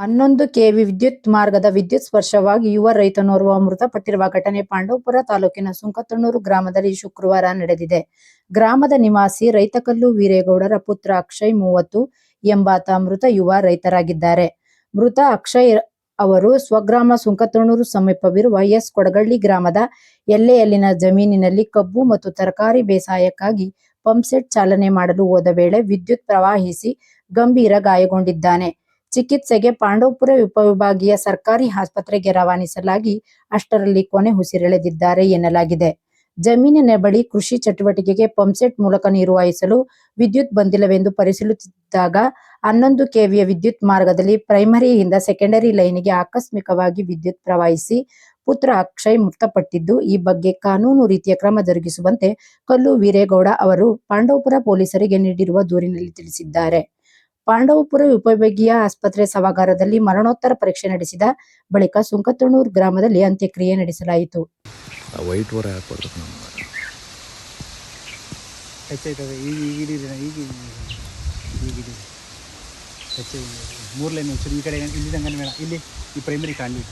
ಹನ್ನೊಂದು ಕೆವಿ ವಿದ್ಯುತ್ ಮಾರ್ಗದ ವಿದ್ಯುತ್ ಸ್ಪರ್ಶವಾಗಿ ಯುವ ರೈತನೋರ್ವ ಮೃತಪಟ್ಟಿರುವ ಘಟನೆ ಪಾಂಡವಪುರ ತಾಲೂಕಿನ ಸುಂಕತಣ್ಣೂರು ಗ್ರಾಮದಲ್ಲಿ ಶುಕ್ರವಾರ ನಡೆದಿದೆ. ಗ್ರಾಮದ ನಿವಾಸಿ ರೈತಕಲ್ಲು ವೀರೇಗೌಡರ ಪುತ್ರ ಅಕ್ಷಯ್ ಮೂವತ್ತು ಎಂಬಾತ ಮೃತ ಯುವ ರೈತರಾಗಿದ್ದಾರೆ. ಮೃತ ಅಕ್ಷಯ್ ಅವರು ಸ್ವಗ್ರಾಮ ಸುಂಕತಣ್ಣೂರು ಸಮೀಪವಿರುವ ಎಸ್. ಕೊಡಗಳ್ಳಿ ಗ್ರಾಮದ ಎಲ್ಲೆಯಲ್ಲಿನ ಜಮೀನಿನಲ್ಲಿ ಕಬ್ಬು ಮತ್ತು ತರಕಾರಿ ಬೇಸಾಯಕ್ಕಾಗಿ ಪಂಪ್ಸೆಟ್ ಚಾಲನೆ ಮಾಡಲು ಹೋದ ವೇಳೆ ವಿದ್ಯುತ್ ಪ್ರವಾಹಿಸಿ ಗಂಭೀರ ಗಾಯಗೊಂಡಿದ್ದಾನೆ. ಚಿಕಿತ್ಸೆಗೆ ಪಾಂಡವಪುರ ಉಪವಿಭಾಗೀಯ ಸರ್ಕಾರಿ ಆಸ್ಪತ್ರೆಗೆ ರವಾನಿಸಲಾಗಿ ಅಷ್ಟರಲ್ಲಿ ಕೊನೆ ಉಸಿರೆಳೆದಿದ್ದಾರೆ ಎನ್ನಲಾಗಿದೆ. ಜಮೀನಿನ ಬಳಿ ಕೃಷಿ ಚಟುವಟಿಕೆಗೆ ಪಂಪ್ಸೆಟ್ ಮೂಲಕ ನೀರು ಹಾಯಿಸಲು ವಿದ್ಯುತ್ ಬಂದಿಲ್ಲವೆಂದು ಪರಿಶೀಲಿಸುತ್ತಿದ್ದಾಗ ಹನ್ನೊಂದು ಕೆವಿಯ ವಿದ್ಯುತ್ ಮಾರ್ಗದಲ್ಲಿ ಪ್ರೈಮರಿಯಿಂದ ಸೆಕೆಂಡರಿ ಲೈನಿಗೆ ಆಕಸ್ಮಿಕವಾಗಿ ವಿದ್ಯುತ್ ಪ್ರವಹಿಸಿ ಪುತ್ರ ಅಕ್ಷಯ್ ಮೃತಪಟ್ಟಿದ್ದು, ಈ ಬಗ್ಗೆ ಕಾನೂನು ರೀತಿಯ ಕ್ರಮ ಜರುಗಿಸುವಂತೆ ಕಲ್ಲು ವೀರೇಗೌಡ ಅವರು ಪಾಂಡವಪುರ ಪೊಲೀಸರಿಗೆ ನೀಡಿರುವ ದೂರಿನಲ್ಲಿ ತಿಳಿಸಿದ್ದಾರೆ. ಪಾಂಡವಪುರ ಉಪವಿಭಾಗೀಯ ಆಸ್ಪತ್ರೆ ಸಭಾಗಾರದಲ್ಲಿ ಮರಣೋತ್ತರ ಪರೀಕ್ಷೆ ನಡೆಸಿದ ಬಳಿಕ ಸುಂಕತಣ್ಣೂರು ಗ್ರಾಮದಲ್ಲಿ ಅಂತ್ಯಕ್ರಿಯೆ ನಡೆಸಲಾಯಿತು. ಆ ವೈಟ್ ವರ ಯಾಕೆ ಬರ್ತದೆ ನಮ್ಗೆ ಹೆಚ್ಚಾಯ್ತದೆ ಈಗ ಈಗ ಹಿಡೀರಿ ಈಗ ಈಗ ಹಿಡೀರಿ ಮೂರು ಲೈನ್ ಈ ಕಡೆ ಇಲ್ಲಿ ಈ ಪ್ರೈಮರಿ ಕಾಣಲಿ